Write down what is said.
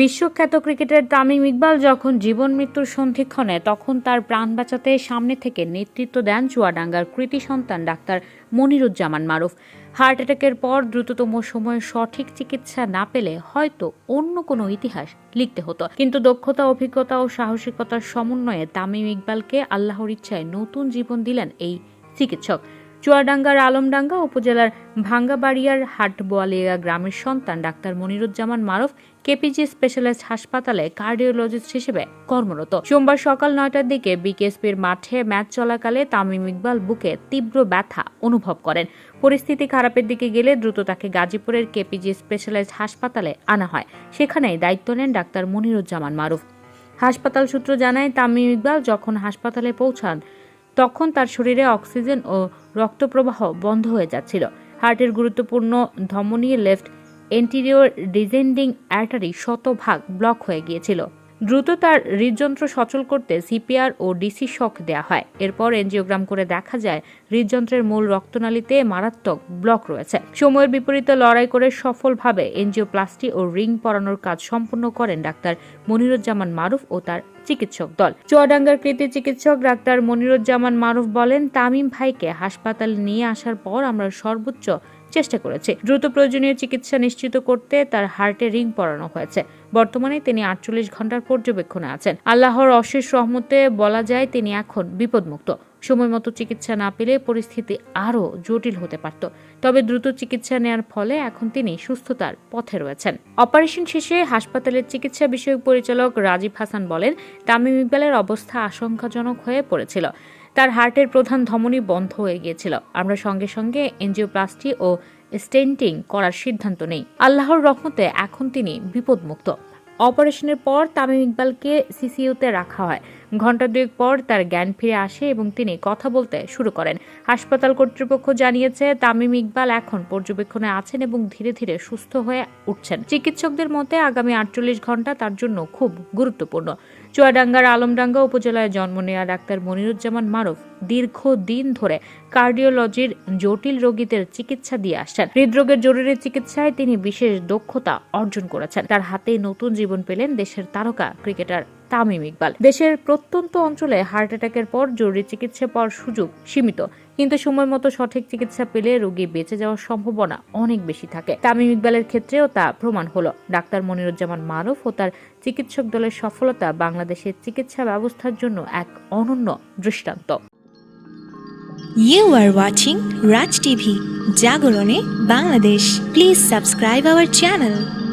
বিশ্বখ্যাত ক্রিকেটার তামিম ইকবাল যখন জীবন মৃত্যুর সন্ধিক্ষণে তখন তার প্রাণ বাঁচাতে সামনে থেকে নেতৃত্ব দেন চুয়াডাঙ্গার কৃতি সন্তান ডাক্তার মনিরুজ্জামান মারুফ। হার্ট অ্যাটাকের পর দ্রুততম সময়ে সঠিক চিকিৎসা না পেলে হয়তো অন্য কোনো ইতিহাস লিখতে হতো। কিন্তু দক্ষতা, অভিজ্ঞতা ও সাহসিকতার সমন্বয়ে তামিম ইকবালকে আল্লাহর ইচ্ছায় নতুন জীবন দিলেন এই চিকিৎসক। চুয়াডাঙ্গার আলমডাঙ্গা উপজেলার ভাঙ্গাবাড়িয়ার হাটবোয়ালিয়া গ্রামের সন্তান doctor Moniruzzaman Maruf KPG specialised হাসপাতালে কার্ডিওলজিস্ট হিসেবে কর্মরত। সোমবার সকাল নয়টার দিকে বিকেএসপির মাঠে ম্যাচ চলাকালে তামিম ইকবাল বুকে তীব্র ব্যথা অনুভব করেন। পরিস্থিতি খারাপের দিকে গেলে দ্রুত তাকে গাজীপুরের কেপিজি স্পেশালাইজড হাসপাতালে আনা হয়। সেখানেই দায়িত্ব নেন ডাক্তার মনিরুজ্জামান মারুফ। হাসপাতাল সূত্র জানায়, তামিম ইকবাল যখন হাসপাতালে পৌঁছান তখন তার শরীরে অক্সিজেন ও রক্তপ্রবাহ বন্ধ হয়ে যাচ্ছিল। হার্টের গুরুত্বপূর্ণ ধমনী লেফট এন্টিরিয়র ডিজেন্ডিং অ্যার্টারি শতভাগ ব্লক হয়ে গিয়েছিল। দ্রুত তার হৃদযন্ত্র সচল করতে সিপিআর ও ডিসি শক দেওয়া হয়। এরপর এনজিওগ্রাম করে দেখা যায় হৃদযন্ত্রের মূল রক্তনালীতে মারাত্মক ব্লক রয়েছে। সময়ের বিপরীতে লড়াই করে সফলভাবে এনজিওপ্লাস্টি ও রিং পরানোর কাজ সম্পন্ন করেন ডাক্তার মনিরুজ্জামান মারুফ ও তার চিকিৎসক দল। চুয়াডাঙ্গার কৃতি চিকিৎসক ডাক্তার মনিরুজ্জামান মারুফ বলেন, তামিম ভাইকে হাসপাতালে নিয়ে আসার পর আমরা সর্বোচ্চ চেষ্টা করেছি। দ্রুত প্রয়োজনীয় চিকিৎসা নিশ্চিত করতে তার হার্টে রিং পরানো হয়েছে। বর্তমানে তিনি আটচল্লিশ ঘণ্টার পর্যবেক্ষণে আছেন। আল্লাহর অশেষ রহমতে বলা যায়, তিনি এখন বিপদমুক্ত। সময় মতো চিকিৎসা না পেলে পরিস্থিতি আরও জটিল হতে পারত। তবে দ্রুত চিকিৎসা নেওয়ার ফলে এখন তিনি সুস্থতার পথে রয়েছেন। অপারেশন শেষে হাসপাতালের চিকিৎসা বিষয়ক পরিচালক রাজীব হাসান বলেন তামিম ইকবালের অবস্থা আশঙ্কাজনক হয়ে পড়েছিল। তার হার্টের প্রধান ধমনী বন্ধ হয়ে গিয়েছিল। আমরা সঙ্গে সঙ্গে এনজিওপ্লাস্টি ও স্টেন্টিং করার সিদ্ধান্ত নেই। আল্লাহর রহমতে এখন তিনি বিপদমুক্ত। অপারেশনের পর তামিম ইকবালকে সিসিইউতে রাখা হয়। ঘণ্টা দুয়েক পর তার জ্ঞান ফিরে আসে এবং তিনি কথা বলতে শুরু করেন। হাসপাতাল কর্তৃপক্ষ জানিয়েছে, তামিম ইকবাল এখন পর্যবেক্ষণে আছেন এবং ধীরে ধীরে সুস্থ হয়ে উঠছেন। চিকিৎসকদের মতে, আগামী আটচল্লিশ ঘণ্টা তার জন্য খুব গুরুত্বপূর্ণ। চুয়াডাঙ্গার আলমডাঙ্গা উপজেলায় জন্ম নেওয়া ডাক্তার মনিরুজ্জামান মারুফ দীর্ঘদিন ধরে কার্ডিওলজির জটিল রোগীদের চিকিৎসা দিয়ে আসছেন। হৃদরোগের জরুরি চিকিৎসায় তিনি বিশেষ দক্ষতা অর্জন করেছেন। তার হাতে নতুন জীবন পেলেন দেশের তারকা ক্রিকেটার তামিম ইকবাল দেশের প্রত্যন্ত অঞ্চলে হার্ট অ্যাটাকের পর জরুরি চিকিৎসা পাওয়ার সুযোগ সীমিত কিন্তু সময় মতো সঠিক চিকিৎসা পেলে রোগী বেঁচে যাওয়ার সম্ভাবনা অনেক বেশি থাকে তামিম ইকবালের ক্ষেত্রেও তা প্রমাণ হলো ডাক্তার মনিরুজ্জামান মারুফ ও তার চিকিৎসক দলের সফলতা বাংলাদেশের চিকিৎসা ব্যবস্থার জন্য এক অনন্য দৃষ্টান্ত You are watching Raj TV, Jagorone, Bangladesh. Please subscribe our channel.